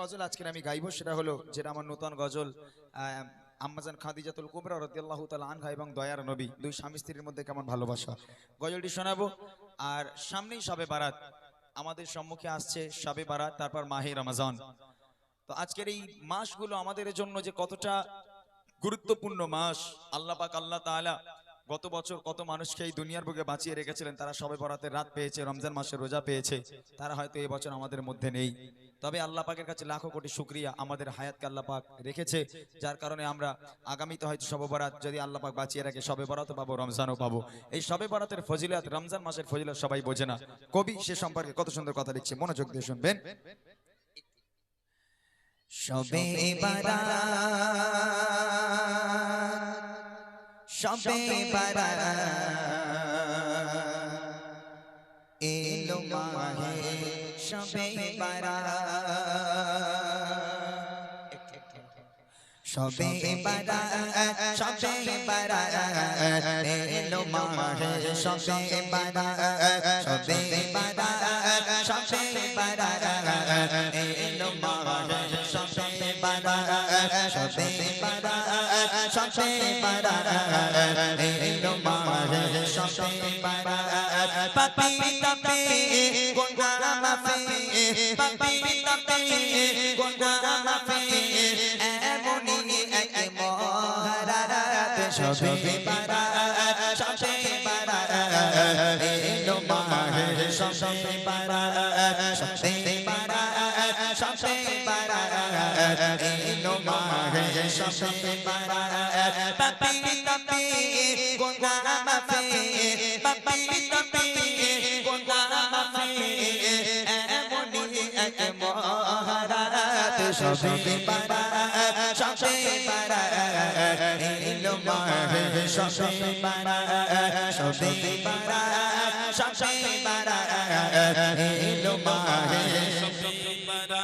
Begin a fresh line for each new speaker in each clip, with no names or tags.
গজল আজকের আমি গাইবো, সেটা হলো, যেটা আমার নতুন গজল আম্মাজান খাদিজাতুল কুবরা রাদিয়াল্লাহু তাআলা আনহা এবং দয়ার নবী, দুই স্বামী স্ত্রীর মধ্যে কেমন ভালোবাসা। গজলটি শোনাবো, আর সামনেই শবে বারাত, আমাদের সম্মুখে আসছে শবে বারাত, তারপর মাহে রমজান। তো আজকের এই মাসগুলো আমাদের জন্য যে কতটা গুরুত্বপূর্ণ মাস, আল্লাহ পাক আল্লাহ তাআলা গত বছর কত মানুষকে এই দুনিয়ার বুকে বাঁচিয়ে রেখেছিলেন তারা সবে বরাতের রাত পেয়েছে রমজান মাসে রোজা পেয়েছে তারা হয়তো এই বছর আমাদের মধ্যে নেই। তবে আল্লাহ পাকের কাছে লাখো কোটি শুক্রিয়া আমাদের হায়াতকে আল্লাহ পাক রেখেছে যার কারণে আমরা আগামীতে হয়তো সবে বরাত যদি আল্লাহ পাক বাঁচিয়ে রাখে সবে বরাতও পাবো রমজানও পাবো। এই সবে বরাতের ফজিলত রমজান মাসের ফজিলত সবাই বোঝে না। কবি সে সম্পর্কে কত সুন্দর কথা লিখছে মনোযোগ দিয়ে শুনবেন।
সবে বারাত সবে বারাত এলো মাহে সবে বারাত সবে বারাত সবে বারাত এলো মাহে সবে বারাত সবে বারাত বারাত এলো মাহে সবে বারাত পাপি তাপি গুনাহ মাফি পাপি তাপি গুনাহ মাফি এমনই এক মহারাত সবে বারাত সবে বারাত এলো মাহে সবে এলো মাহে সবে বারাত পাপি তাপি গুনাহ মাফি পাপি তাপি গুনাহ মাফি এমনই এক মহারাত সবে বারাত সবে বারাত এলো মাহে সবে বারাত সবে বারাত সবে বারাত এলো মাহে নামাজ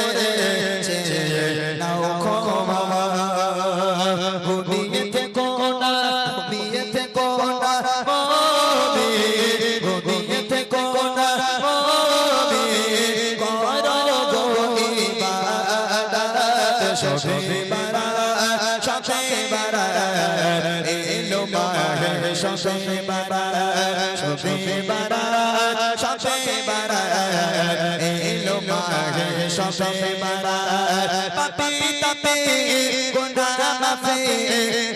বারাত এলো মাহে সবে বারাত সবে বারাত সবে বারাত এলো মাহে সবে বারাত পাপি তাপি গুনাহ মাফি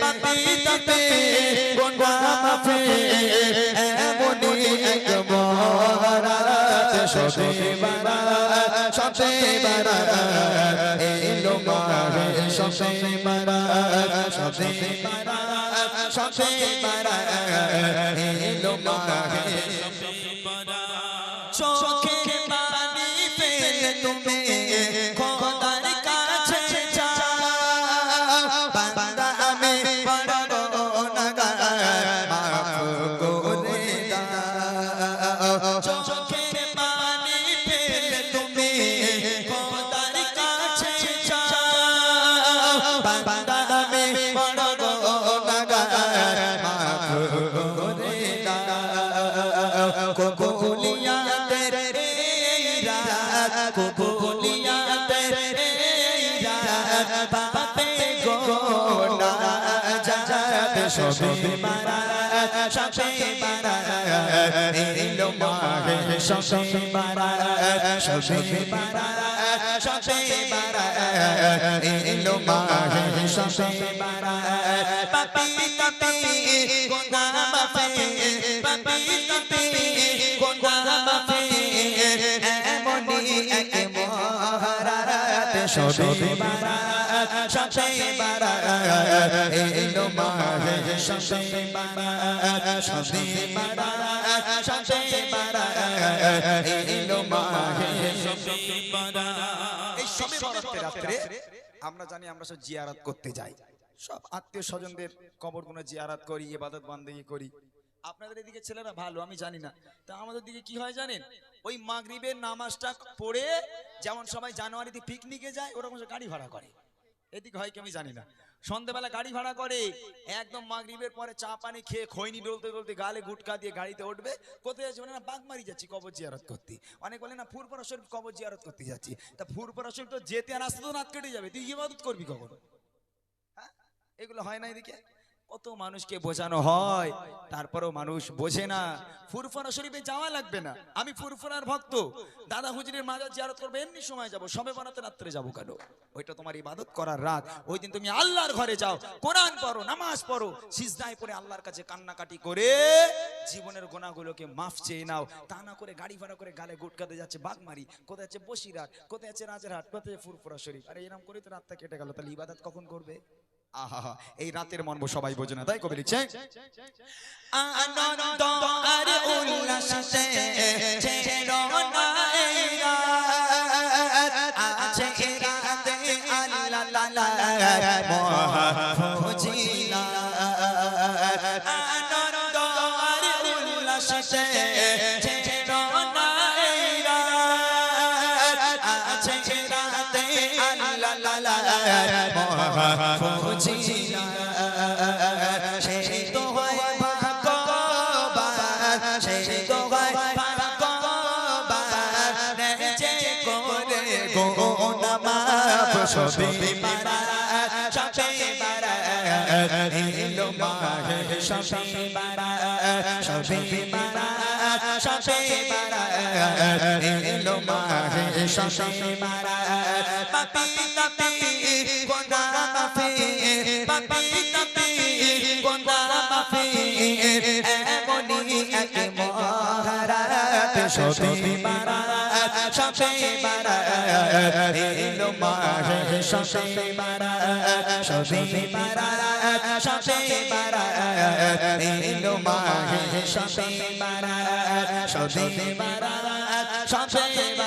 পাপি তাপি গুনাহ মাফি এমনই এক মহারাত সবে সবে বারাত এলো মাহে সবে বারাত সবে বারাত সবে বারাত এলো মাহে চোখে পানি ফেলে তুমি দাও কোকুলিয়া তেরে রাত কোকুলিয়া তেরে রাত পাপে গোনা জাত সবে বারাত সবে বারাত এলো মাহে সবে বারাত সবে বারাত সবে বারাত এলো মাহে সবে বারাত পাপি
আমরা জানি আমরা সব জিয়ারত করতে যাই। সব আত্মীয় স্বজনদের কবরগুলো জিয়ারাত করি ইবাদত বান্দেগি করি। আপনাদের এদিকে ছেলেরা ভালো, আমি জানি না। তা আমাদের দিকে কি হয় জানেন? ওই মাগরিবের নামাজটা পড়ে যেমন সবাই জানুয়ারিতে পিকনিকে যায়, ওরকম গাড়ি ভাড়া করে। এদিকে হয় কি আমি জানি না। সন্ধ্যেবেলা গাড়ি ভাড়া করে, একদম মাগরিবের পরে চা পানি খেয়ে খৈনি ডলতে ডলতে গালে গুটকা দিয়ে গাড়িতে উঠবে। কোথায় যাচ্ছে বলে না, বাগমারি যাচ্ছি কবর জিয়ারত করতে। অনেক বলে না ফুরপরা শরীফ কবর জিয়ারত করতে যাচ্ছি। তা ফুরপরা শরীফ তো যেতে আর আসতে তো রাত কেটে যাবে। তুই ইবাদত করবি কখন? হ্যাঁ? এগুলো হয় না এদিকে? কত মানুষকে বোঝানো হয়, তারপরেও মানুষ বোঝে না। ফুরফুরা শরীফে যাওয়া লাগবে না। আমি ফুরফুরার ভক্ত। দাদা হুজুরের মাজার জিয়ারত করব, এমনি সময় যাব। সবে বানাতে রাত্রে যাব কেন? ওইটা তোমার ইবাদত করার রাত। ওই দিন তুমি আল্লাহর ঘরে যাও, কোরআন পড়ো, নামাজ পড়ো, সিজদায় পড়ে আল্লাহর কাছে কান্নাকাটি করে জীবনের গোনাগুলোকে মাফ চেয়ে নাও। তা না করে গাড়ি ভাড়া করে গালে গুটকাতে যাচ্ছে বাগমারি কোথায় আছে বসিরহাট? কোথায় আছে রাজারহাট? কোথায় ফুরফুরা শরীফ? আরে এরকম করে তো রাতটা কেটে গেল। তাহলে ইবাদত কখন করবে? আহা এই রাতের মর্ম সবাই বোঝে না। তাই কবি লিখছে
আনন্দ আর উল্লাসে ছেড়ো না আছে রাতে আল্লাহ সবে সবে এলো মাহে সবে সবে সবে এলো মাহে সবে। পাপি তাপি গোনা মাফি পাপি তাপি গোনা মাফি এমনই এক মহারাত সবে বারাত সবে বারাত এলো মাহে সবে বারাত সবে বারাত সবে বারাত এলো মাহে সবে বারাত সবে বারাত সবে বারাত